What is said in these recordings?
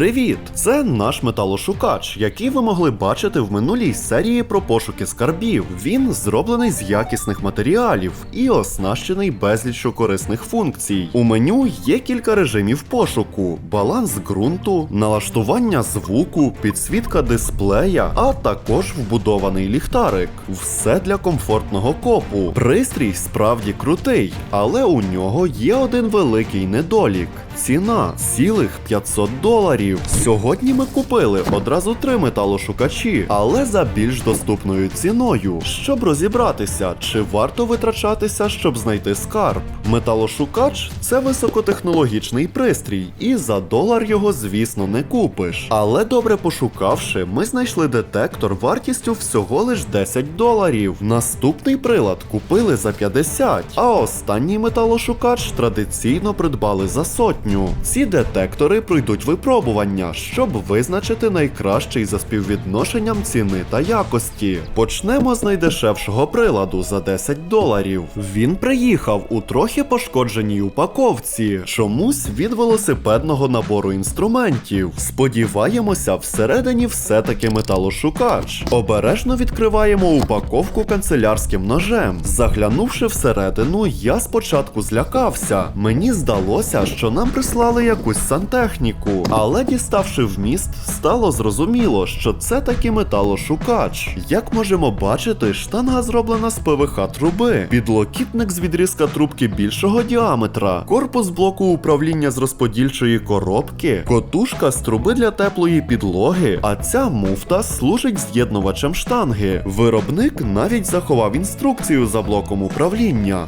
Привіт! Це наш металошукач, який ви могли бачити в минулій серії про пошуки скарбів. Він зроблений з якісних матеріалів і оснащений безліччю корисних функцій. У меню є кілька режимів пошуку: баланс ґрунту, налаштування звуку, підсвітка дисплея, а також вбудований ліхтарик. Все для комфортного копу. Пристрій справді крутий, але у нього є один великий недолік. Ціна цілих 500 доларів. Сьогодні ми купили одразу три металошукачі, але за більш доступною ціною, щоб розібратися, чи варто витрачатися, щоб знайти скарб. Металошукач це високотехнологічний пристрій, і за долар його, звісно, не купиш. Але добре пошукавши, ми знайшли детектор вартістю всього лиш 10 доларів. Наступний прилад купили за 50, а останній металошукач традиційно придбали за сотню. Ці детектори пройдуть випробування, щоб визначити найкращий за співвідношенням ціни та якості. Почнемо з найдешевшого приладу за 10 доларів. Він приїхав у трохи пошкодженій упаковці, чомусь від велосипедного набору інструментів. Сподіваємося, всередині все-таки металошукач. Обережно відкриваємо упаковку канцелярським ножем. Заглянувши всередину, я спочатку злякався. Мені здалося, що нам прислали якусь сантехніку, але діставши вміст, стало зрозуміло, що це таки металошукач. Як можемо бачити, штанга зроблена з ПВХ труби, підлокітник з відрізка трубки більшого діаметра, корпус блоку управління з розподільчої коробки, котушка з труби для теплої підлоги, а ця муфта служить з'єднувачем штанги. Виробник навіть заховав інструкцію за блоком управління.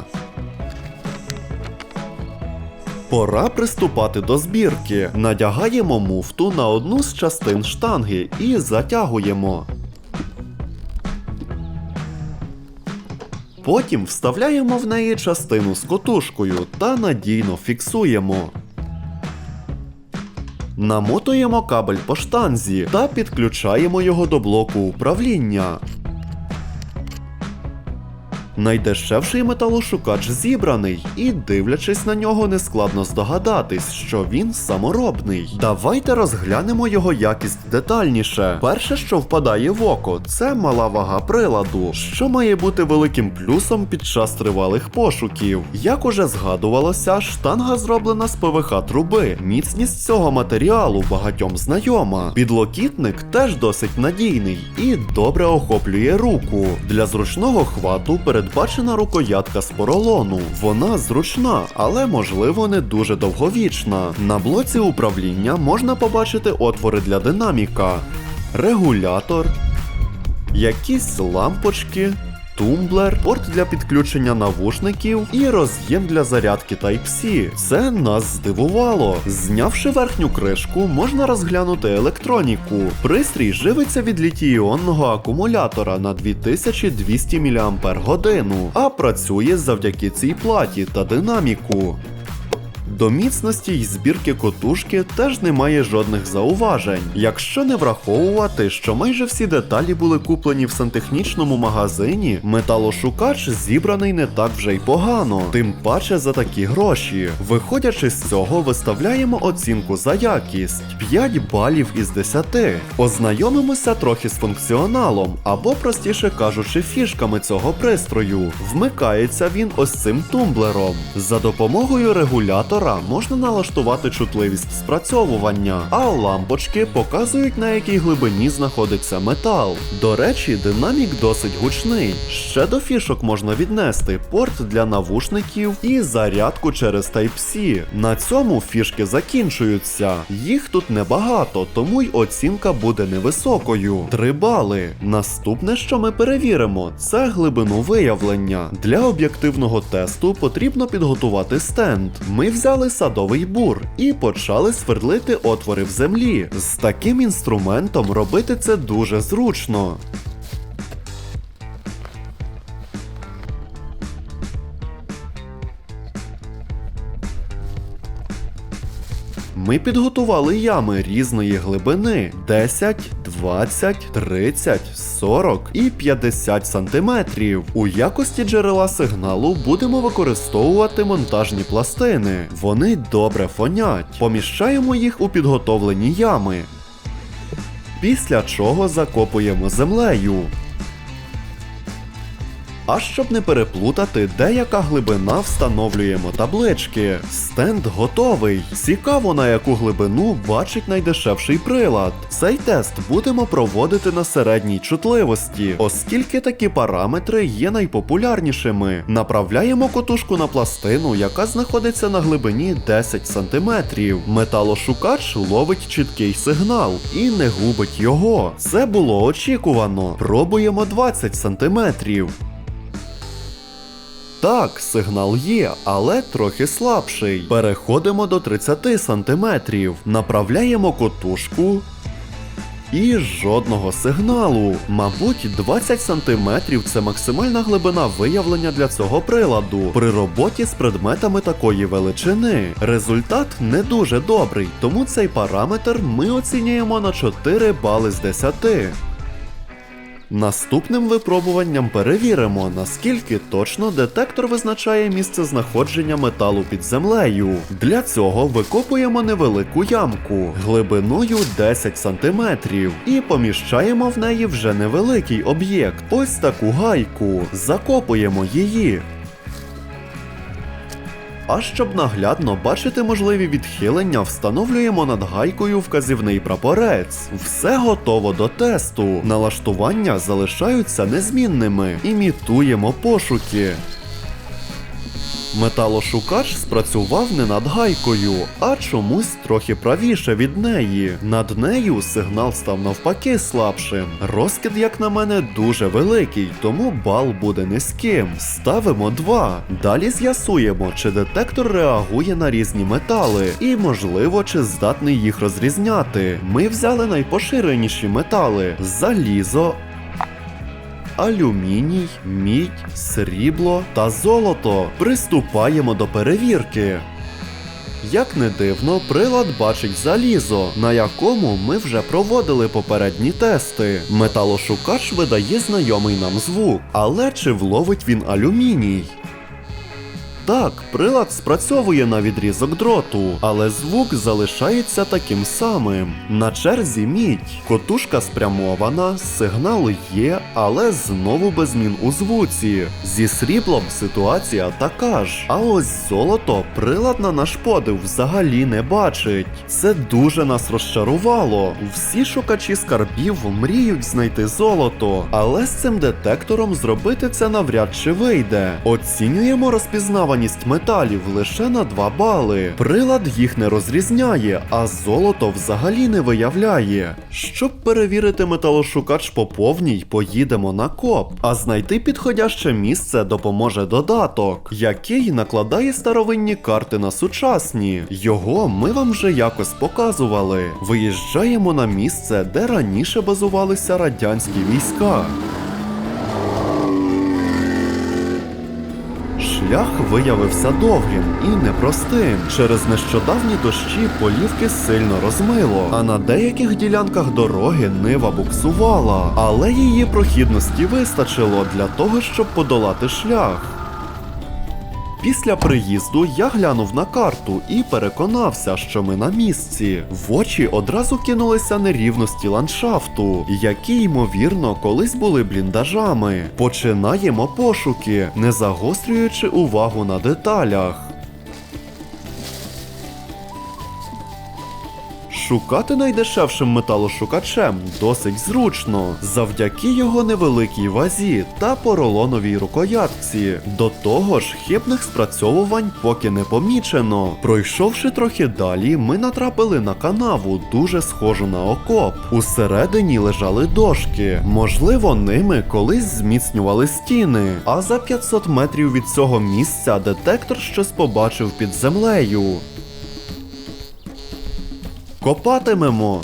Пора приступати до збірки. Надягаємо муфту на одну з частин штанги і затягуємо. Потім вставляємо в неї частину з котушкою та надійно фіксуємо. Намотуємо кабель по штанзі та підключаємо його до блоку управління. Найдешевший металошукач зібраний, і дивлячись на нього, нескладно здогадатись, що він саморобний. Давайте розглянемо його якість детальніше. Перше, що впадає в око, це мала вага приладу, що має бути великим плюсом під час тривалих пошуків. Як уже згадувалося, штанга зроблена з ПВХ труби. Міцність цього матеріалу багатьом знайома. Підлокітник теж досить надійний і добре охоплює руку. Для зручного хвату передбачена рукоятка з поролону. Вона зручна, але можливо не дуже довговічна. На блоці управління можна побачити отвори для динаміка, регулятор, якісь лампочки. Тумблер, порт для підключення навушників і роз'єм для зарядки Type-C. Це нас здивувало. Знявши верхню кришку, можна розглянути електроніку. Пристрій живиться від літій-іонного акумулятора на 2200 мАч, а працює завдяки цій платі та динаміку. До міцності й збірки котушки теж немає жодних зауважень, якщо не враховувати, що майже всі деталі були куплені в сантехнічному магазині, металошукач зібраний не так вже й погано, тим паче за такі гроші. Виходячи з цього, виставляємо оцінку за якість 5 балів із 10. Ознайомимося трохи з функціоналом, або, простіше кажучи, фішками цього пристрою. Вмикається він ось цим тумблером. За допомогою регулятора можна налаштувати чутливість спрацьовування, а лампочки показують на якій глибині знаходиться метал. До речі, динамік досить гучний. Ще до фішок можна віднести порт для навушників і зарядку через Type-C. На цьому фішки закінчуються. Їх тут небагато, тому й оцінка буде невисокою. 3 бали. Наступне, що ми перевіримо, це глибину виявлення. Для об'єктивного тесту потрібно підготувати стенд. Ми взяли садовий бур і почали свердлити отвори в землі. З таким інструментом робити це дуже зручно. Ми підготували ями різної глибини 10, 20, 30, 40 і 50 сантиметрів. У якості джерела сигналу будемо використовувати монтажні пластини. Вони добре фонять. Поміщаємо їх у підготовлені ями. Після чого закопуємо землею. А щоб не переплутати, деяка глибина встановлюємо таблички. Стенд готовий. Цікаво, на яку глибину бачить найдешевший прилад. Цей тест будемо проводити на середній чутливості, оскільки такі параметри є найпопулярнішими. Направляємо котушку на пластину, яка знаходиться на глибині 10 см. Металошукач ловить чіткий сигнал і не губить його. Це було очікувано. Пробуємо 20 см. Так, сигнал є, але трохи слабший. Переходимо до 30 сантиметрів. Направляємо котушку. І жодного сигналу. Мабуть, 20 сантиметрів це максимальна глибина виявлення для цього приладу при роботі з предметами такої величини. Результат не дуже добрий, тому цей параметр ми оцінюємо на 4 бали з 10. Наступним випробуванням перевіримо, наскільки точно детектор визначає місце знаходження металу під землею. Для цього викопуємо невелику ямку глибиною 10 см і поміщаємо в неї вже невеликий об'єкт. Ось таку гайку. Закопуємо її. А щоб наглядно бачити можливі відхилення, встановлюємо над гайкою вказівний прапорець. Все готово до тесту. Налаштування залишаються незмінними. Імітуємо пошуки. Металошукач спрацював не над гайкою, а чомусь трохи правіше від неї. Над нею сигнал став навпаки слабшим. Розкид, як на мене, дуже великий, тому бал буде низьким. Ставимо 2. Далі з'ясуємо, чи детектор реагує на різні метали, і, можливо, чи здатний їх розрізняти. Ми взяли найпоширеніші метали: залізо, алюміній, мідь, срібло та золото. Приступаємо до перевірки. Як не дивно, прилад бачить залізо, на якому ми вже проводили попередні тести. Металошукач видає знайомий нам звук, але чи вловить він алюміній? Так, прилад спрацьовує на відрізок дроту, але звук залишається таким самим. На черзі мідь. Котушка спрямована, сигнал є, але знову без змін у звуці. Зі сріблом ситуація така ж. А ось золото прилад на наш подив взагалі не бачить. Це дуже нас розчарувало. Всі шукачі скарбів мріють знайти золото, але з цим детектором зробити це навряд чи вийде. Оцінюємо розпізнаваність металів лише на 2 бали. Прилад їх не розрізняє, а золото взагалі не виявляє. Щоб перевірити металошукач по повній, поїдемо на коп, а знайти підходяще місце допоможе додаток, який накладає старовинні карти на сучасні. Його ми вам вже якось показували. Виїжджаємо на місце, де раніше базувалися радянські війська. Шлях виявився довгим і непростим. Через нещодавні дощі полівки сильно розмило, а на деяких ділянках дороги нива буксувала, але її прохідності вистачило для того, щоб подолати шлях. Після приїзду я глянув на карту і переконався, що ми на місці. В очі одразу кинулися нерівності ландшафту, які, ймовірно, колись були бліндажами. Починаємо пошуки, не загострюючи увагу на деталях. Шукати найдешевшим металошукачем досить зручно, завдяки його невеликій вазі та поролоновій рукоятці. До того ж, хибних спрацьовувань поки не помічено. Пройшовши трохи далі, ми натрапили на канаву, дуже схожу на окоп. Усередині лежали дошки. Можливо, ними колись зміцнювали стіни. А за 500 метрів від цього місця детектор щось побачив під землею. Копатимемо.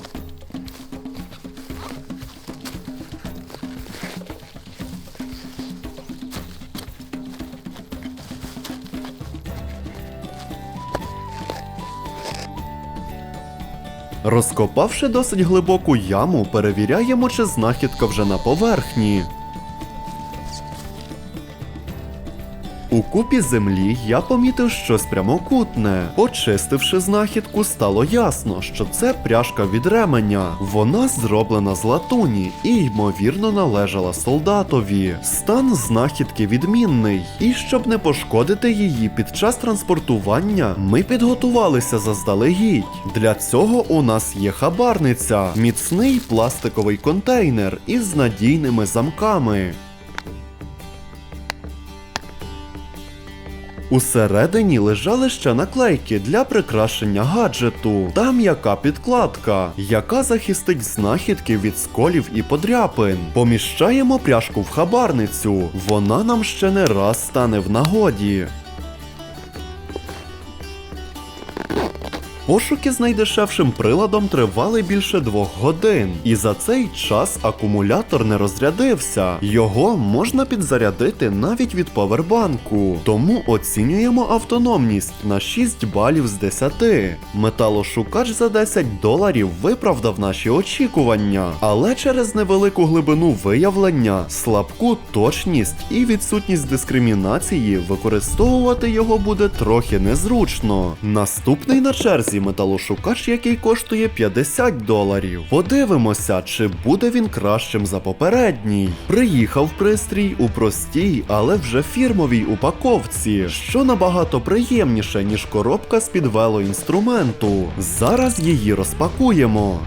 Розкопавши досить глибоку яму, перевіряємо, чи знахідка вже на поверхні. У купі землі я помітив щось прямокутне. Почистивши знахідку, стало ясно, що це пряжка від ременя. Вона зроблена з латуні і, ймовірно, належала солдатові. Стан знахідки відмінний, і щоб не пошкодити її під час транспортування, ми підготувалися заздалегідь. Для цього у нас є хабарниця, міцний пластиковий контейнер із надійними замками. Усередині лежали ще наклейки для прикрашення гаджету та м'яка підкладка, яка захистить знахідки від сколів і подряпин. Поміщаємо пряжку в хабарницю. Вона нам ще не раз стане в нагоді. Пошуки з найдешевшим приладом тривали більше двох годин, і за цей час акумулятор не розрядився. Його можна підзарядити навіть від павербанку. Тому оцінюємо автономність на 6 балів з 10. Металошукач за 10 доларів виправдав наші очікування, але через невелику глибину виявлення, слабку точність і відсутність дискримінації використовувати його буде трохи незручно. Наступний на черзі металошукач, який коштує 50 доларів. Подивимося, чи буде він кращим за попередній. Приїхав пристрій у простій, але вже фірмовій упаковці, що набагато приємніше, ніж коробка з-під велоінструменту. Зараз її розпакуємо.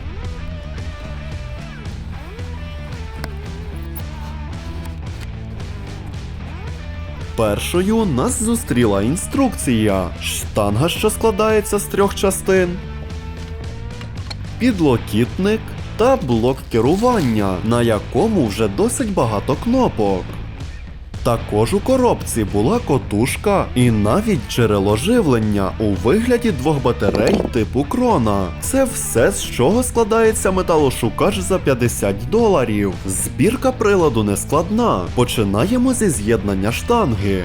Першою нас зустріла інструкція. Штанга, що складається з трьох частин, підлокітник та блок керування, на якому вже досить багато кнопок. Також у коробці була котушка і навіть джерело живлення у вигляді двох батарей типу крона. Це все, з чого складається металошукач за 50 доларів. Збірка приладу не складна. Починаємо зі з'єднання штанги.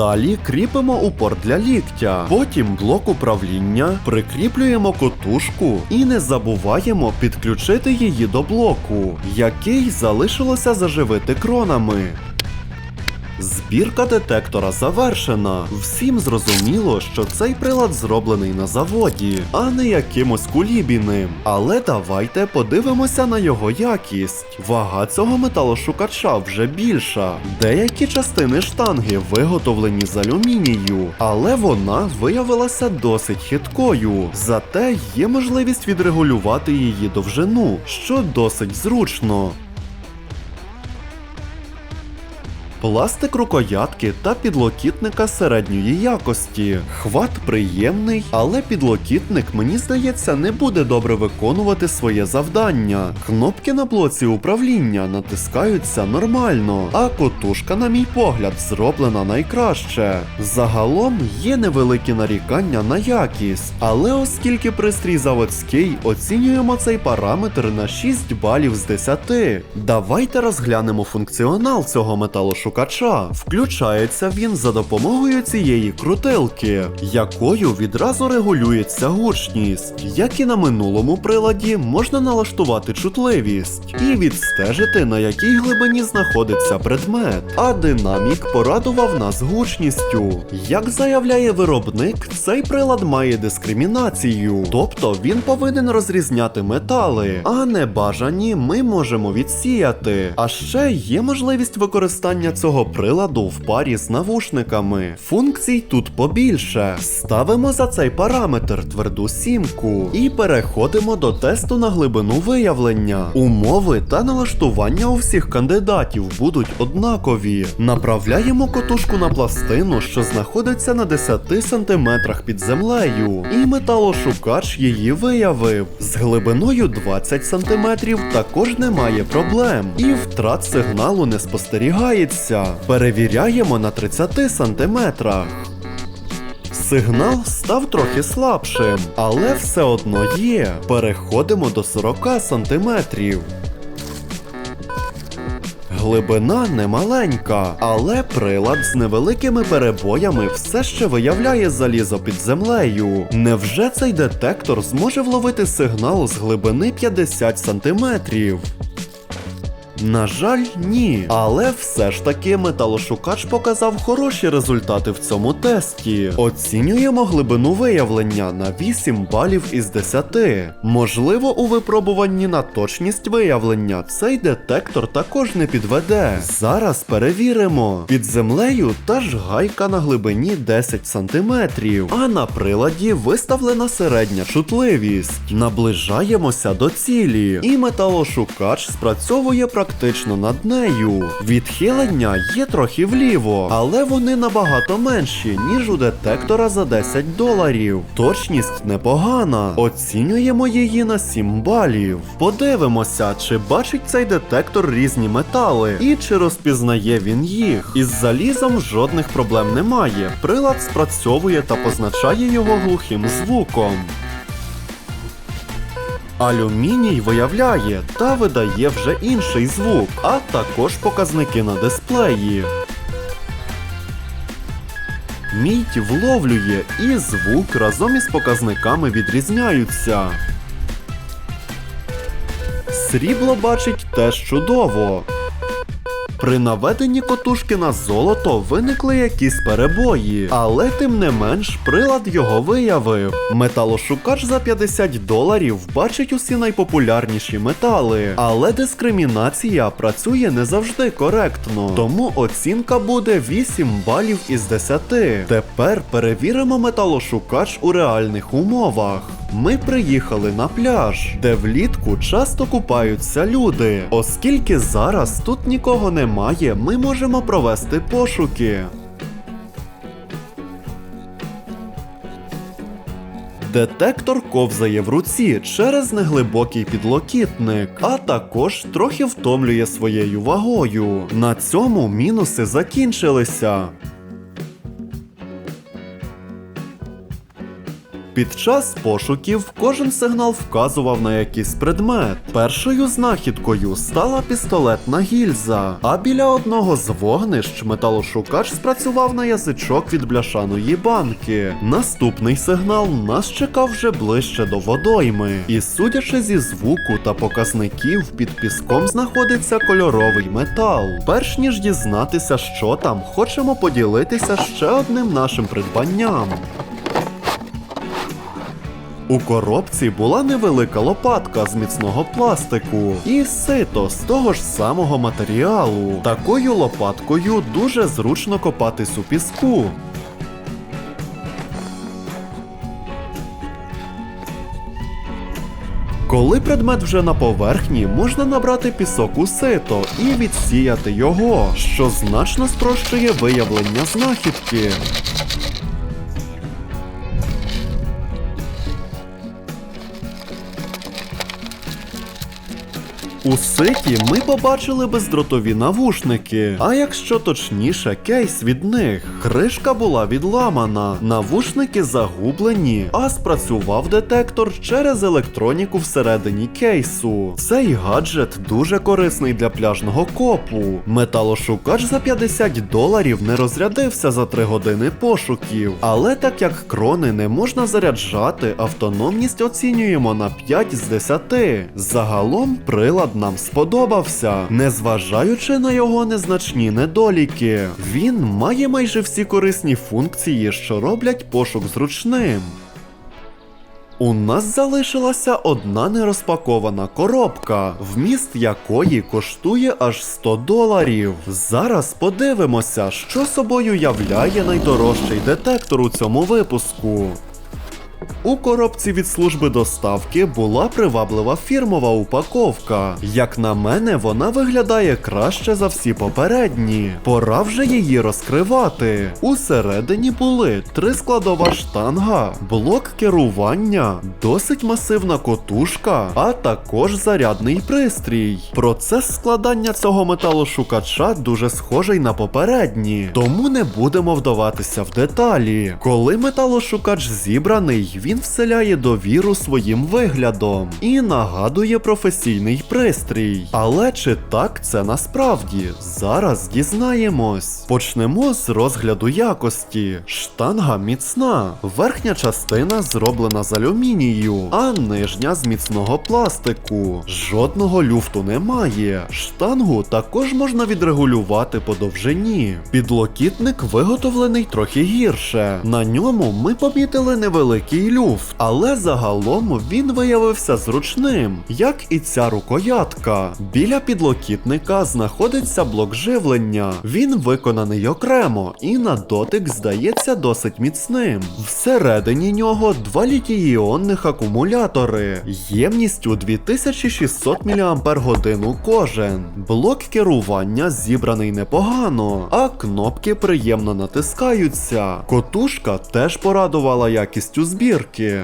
Далі кріпимо упор для ліктя, потім блок управління, прикріплюємо котушку. І не забуваємо підключити її до блоку, який залишилося заживити кронами. Збірка детектора завершена. Всім зрозуміло, що цей прилад зроблений на заводі, а не якимось кулібіним. Але давайте подивимося на його якість. Вага цього металошукача вже більша. Деякі частини штанги виготовлені з алюмінію, але вона виявилася досить хиткою. Зате є можливість відрегулювати її довжину, що досить зручно. Пластик рукоятки та підлокітника середньої якості. Хват приємний, але підлокітник, мені здається, не буде добре виконувати своє завдання. Кнопки на блоці управління натискаються нормально, а котушка, на мій погляд, зроблена найкраще. Загалом є невеликі нарікання на якість, але оскільки пристрій заводський, оцінюємо цей параметр на 6 балів з 10. Давайте розглянемо функціонал цього металошукача. Включається він за допомогою цієї крутилки, якою відразу регулюється гучність. Як і на минулому приладі, можна налаштувати чутливість і відстежити, на якій глибині знаходиться предмет. А динамік порадував нас гучністю. Як заявляє виробник, цей прилад має дискримінацію, тобто він повинен розрізняти метали, а не бажані ми можемо відсіяти. А ще є можливість використання цього приладу в парі з навушниками. Функцій тут побільше. Ставимо за цей параметр тверду сімку і переходимо до тесту на глибину виявлення. Умови та налаштування у всіх кандидатів будуть однакові. Направляємо котушку на пластину, що знаходиться на 10 см під землею, і металошукач її виявив. З глибиною 20 см також немає проблем, і втрат сигналу не спостерігається. Перевіряємо на 30 сантиметрах. Сигнал став трохи слабшим, але все одно є. Переходимо до 40 сантиметрів. Глибина немаленька, але прилад з невеликими перебоями все ще виявляє залізо під землею. Невже цей детектор зможе вловити сигнал з глибини 50 сантиметрів? На жаль, ні. Але все ж таки металошукач показав хороші результати в цьому тесті. Оцінюємо глибину виявлення на 8 балів із 10. Можливо, у випробуванні на точність виявлення цей детектор також не підведе. Зараз перевіримо. Під землею та ж гайка на глибині 10 см, а на приладі виставлена середня чутливість. Наближаємося до цілі, і металошукач спрацьовує практично над нею. Відхилення є трохи вліво, але вони набагато менші, ніж у детектора за 10 доларів. Точність непогана. Оцінюємо її на 7 балів. Подивимося, чи бачить цей детектор різні метали і чи розпізнає він їх. Із залізом жодних проблем немає. Прилад спрацьовує та позначає його глухим звуком. Алюміній виявляє та видає вже інший звук, а також показники на дисплеї. Мідь вловлює і звук разом із показниками відрізняються. Срібло бачить теж чудово. При наведенні котушки на золото виникли якісь перебої, але тим не менш прилад його виявив. Металошукач за 50 доларів бачить усі найпопулярніші метали, але дискримінація працює не завжди коректно, тому оцінка буде 8 балів із 10. Тепер перевіримо металошукач у реальних умовах. Ми приїхали на пляж, де влітку часто купаються люди. Оскільки зараз тут нікого немає, ми можемо провести пошуки. Детектор ковзає в руці через неглибокий підлокітник, а також трохи втомлює своєю вагою. На цьому мінуси закінчилися. Під час пошуків кожен сигнал вказував на якийсь предмет. Першою знахідкою стала пістолетна гільза, а біля одного з вогнищ металошукач спрацював на язичок від бляшаної банки. Наступний сигнал нас чекав вже ближче до водойми. І судячи зі звуку та показників, під піском знаходиться кольоровий метал. Перш ніж дізнатися, що там, хочемо поділитися ще одним нашим придбанням. У коробці була невелика лопатка з міцного пластику і сито з того ж самого матеріалу. Такою лопаткою дуже зручно копатись у піску. Коли предмет вже на поверхні, можна набрати пісок у сито і відсіяти його, що значно спрощує виявлення знахідки. У ситі ми побачили бездротові навушники, а якщо точніше, кейс від них. Кришка була відламана, навушники загублені, а спрацював детектор через електроніку всередині кейсу. Цей гаджет дуже корисний для пляжного копу. Металошукач за 50 доларів не розрядився за 3 години пошуків, але так як крони не можна заряджати, автономність оцінюємо на 5 з 10. Загалом прилад нам сподобався, незважаючи на його незначні недоліки. Він має майже всі корисні функції, що роблять пошук зручним. У нас залишилася одна нерозпакована коробка, вміст якої коштує аж 100 доларів. Зараз подивимося, що собою являє найдорожчий детектор у цьому випуску. У коробці від служби доставки була приваблива фірмова упаковка. Як на мене, вона виглядає краще за всі попередні. Пора вже її розкривати. Усередині були три складова штанга, блок керування, досить масивна котушка, а також зарядний пристрій. Процес складання цього металошукача дуже схожий на попередні, тому не будемо вдаватися в деталі. Коли металошукач зібраний, він вселяє довіру своїм виглядом і нагадує професійний пристрій. Але чи так це насправді? Зараз дізнаємось. Почнемо з розгляду якості. Штанга міцна. Верхня частина зроблена з алюмінію, а нижня з міцного пластику. Жодного люфту немає. Штангу також можна відрегулювати по довжині. Підлокітник виготовлений трохи гірше. На ньому ми помітили невеликий люфт, але загалом він виявився зручним, як і ця рукоятка. Біля підлокітника знаходиться блок живлення. Він виконаний окремо і на дотик здається досить міцним. Всередині нього два літій-іонних акумулятори ємністю 2600 мАч кожен. Блок керування зібраний непогано, а кнопки приємно натискаються. Котушка теж порадувала якістю збірки.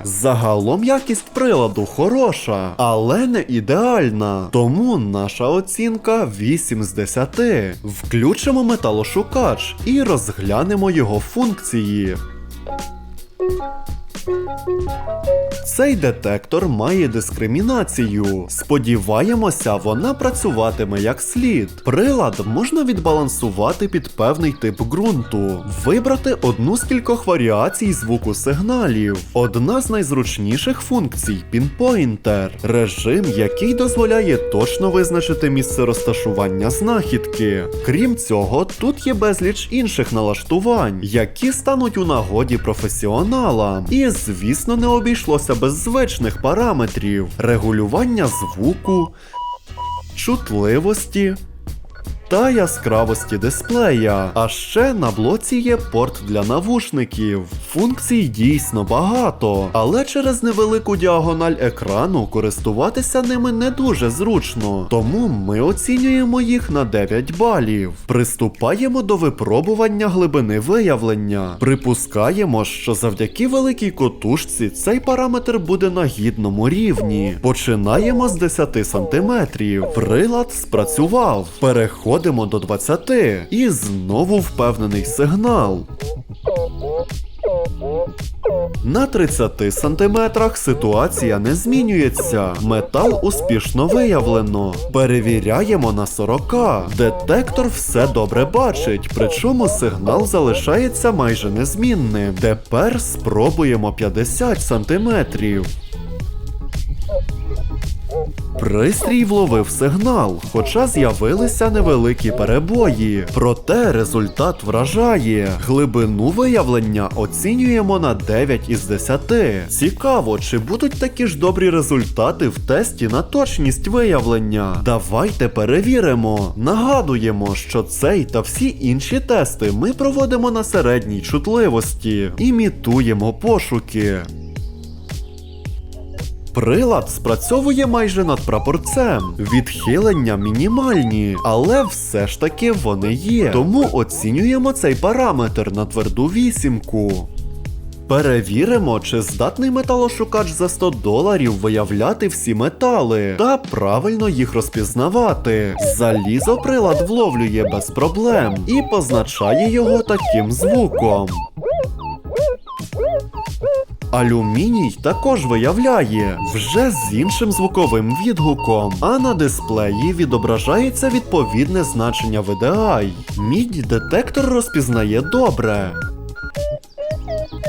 Загалом якість приладу хороша, але не ідеальна. Тому наша оцінка 8 з 10. Включимо металошукач і розглянемо його функції. Цей детектор має дискримінацію. Сподіваємося, вона працюватиме як слід. Прилад можна відбалансувати під певний тип ґрунту, вибрати одну з кількох варіацій звуку сигналів. Одна з найзручніших функцій пінпойнтер, режим, який дозволяє точно визначити місце розташування знахідки. Крім цього, тут є безліч інших налаштувань, які стануть у нагоді професіоналам. І, звісно, не обійшлося без звичних параметрів: регулювання звуку, чутливості. Та яскравості дисплея. А ще на блоці є порт для навушників. Функцій дійсно багато, але через невелику діагональ екрану користуватися ними не дуже зручно. Тому ми оцінюємо їх на 9 балів. Приступаємо до випробування глибини виявлення. Припускаємо, що завдяки великій котушці цей параметр буде на гідному рівні. Починаємо з 10 см. Прилад спрацював. Переходимо до 20 і знову впевнений сигнал. На 30 сантиметрах ситуація не змінюється. Метал успішно виявлено. Перевіряємо на 40. Детектор все добре бачить, причому сигнал залишається майже незмінним. Тепер спробуємо 50 сантиметрів. Пристрій вловив сигнал, хоча з'явилися невеликі перебої. Проте результат вражає. Глибину виявлення оцінюємо на 9 із 10. Цікаво, чи будуть такі ж добрі результати в тесті на точність виявлення. Давайте перевіримо. Нагадуємо, що цей та всі інші тести ми проводимо на середній чутливості. Імітуємо пошуки. Прилад спрацьовує майже над прапорцем. Відхилення мінімальні, але все ж таки вони є. Тому оцінюємо цей параметр на тверду вісімку. Перевіримо, чи здатний металошукач за 100 доларів виявляти всі метали та правильно їх розпізнавати. Залізо прилад вловлює без проблем і позначає його таким звуком. Алюміній також виявляє вже з іншим звуковим відгуком, а на дисплеї відображається відповідне значення VDI. Мідь детектор розпізнає добре.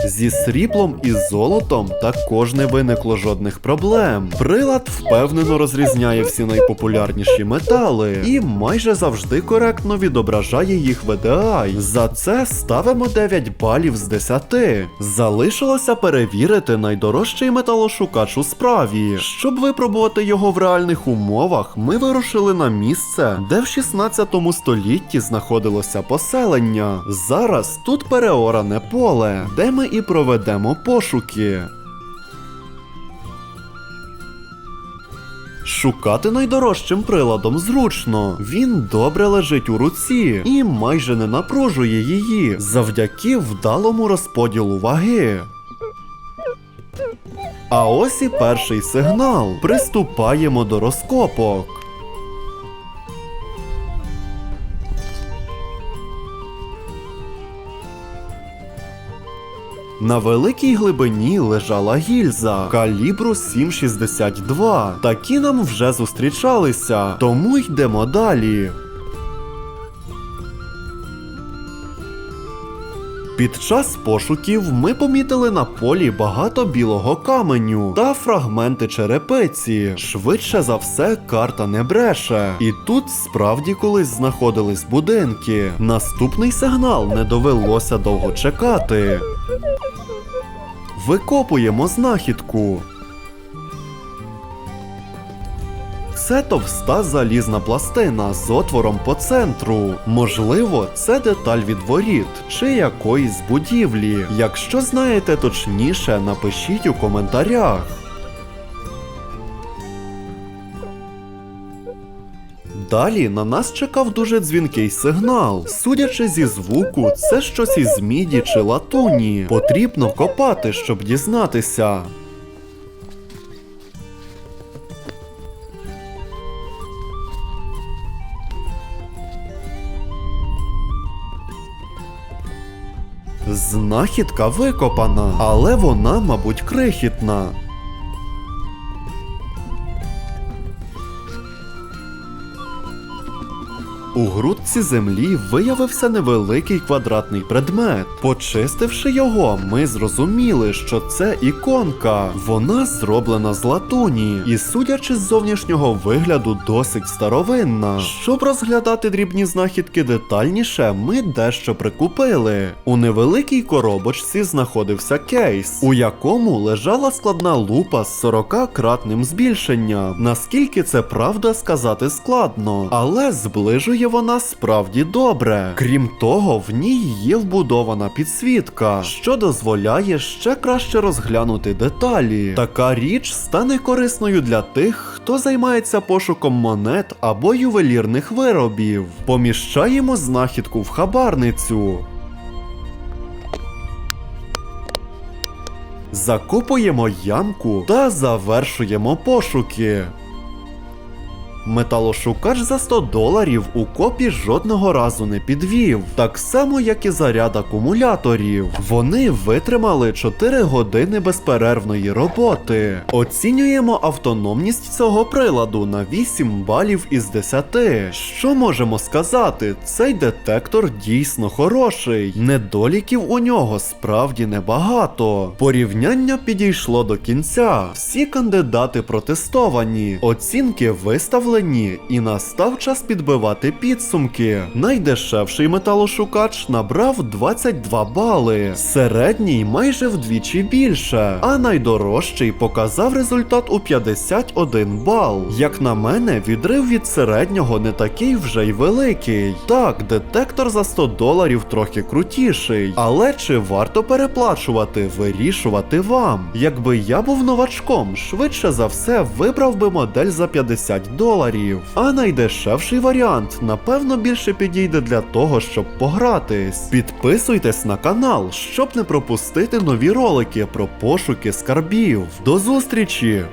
Зі сріблом і золотом також не виникло жодних проблем. Прилад впевнено розрізняє всі найпопулярніші метали і майже завжди коректно відображає їх VDI. За це ставимо 9 балів з 10. Залишилося перевірити найдорожчий металошукач у справі. Щоб випробувати його в реальних умовах, ми вирушили на місце, де в 16 столітті знаходилося поселення. Зараз тут переоране поле, де ми і проведемо пошуки. Шукати найдорожчим приладом зручно. Він добре лежить у руці і майже не напружує її завдяки вдалому розподілу ваги. А ось і перший сигнал. Приступаємо до розкопок. На великій глибині лежала гільза калібру 7,62. Такі нам вже зустрічалися, тому йдемо далі. Під час пошуків ми помітили на полі багато білого каменю та фрагменти черепиці. Швидше за все, карта не бреше. І тут справді колись знаходились будинки. Наступний сигнал не довелося довго чекати. Викопуємо знахідку. Це товста залізна пластина з отвором по центру. Можливо, це деталь від воріт чи якоїсь будівлі. Якщо знаєте точніше, напишіть у коментарях. Далі на нас чекав дуже дзвінкий сигнал. Судячи зі звуку, це щось із міді чи латуні. Потрібно копати, щоб дізнатися. Знахідка викопана, але вона, мабуть, крихітна. Грудці землі виявився невеликий квадратний предмет. Почистивши його, ми зрозуміли, що це іконка. Вона зроблена з латуні і, судячи з зовнішнього вигляду, досить старовинна. Щоб розглядати дрібні знахідки детальніше, ми дещо прикупили. У невеликій коробочці знаходився кейс, у якому лежала складна лупа з 40-кратним збільшенням. Наскільки це правда сказати складно, але зближує вона справді добре. Крім того, в ній є вбудована підсвітка, що дозволяє ще краще розглянути деталі. Така річ стане корисною для тих, хто займається пошуком монет або ювелірних виробів. Поміщаємо знахідку в хабарницю. Закопуємо ямку та завершуємо пошуки. Металошукач за 100 доларів у копі жодного разу не підвів, так само як і заряд акумуляторів. Вони витримали 4 години безперервної роботи. Оцінюємо автономність цього приладу на 8 балів із 10. Що можемо сказати? Цей детектор дійсно хороший. Недоліків у нього справді небагато. Порівняння підійшло до кінця. Всі кандидати протестовані. Оцінки виставлені і настав час підбивати підсумки. Найдешевший металошукач набрав 22 бали, середній майже вдвічі більше, а найдорожчий показав результат у 51 бал. Як на мене, відрив від середнього не такий вже й великий. Так, детектор за 100 доларів трохи крутіший, але чи варто переплачувати, вирішувати вам? Якби я був новачком, швидше за все вибрав би модель за 50 доларів. А найдешевший варіант, напевно, більше підійде для того, щоб погратись. Підписуйтесь на канал, щоб не пропустити нові ролики про пошуки скарбів. До зустрічі!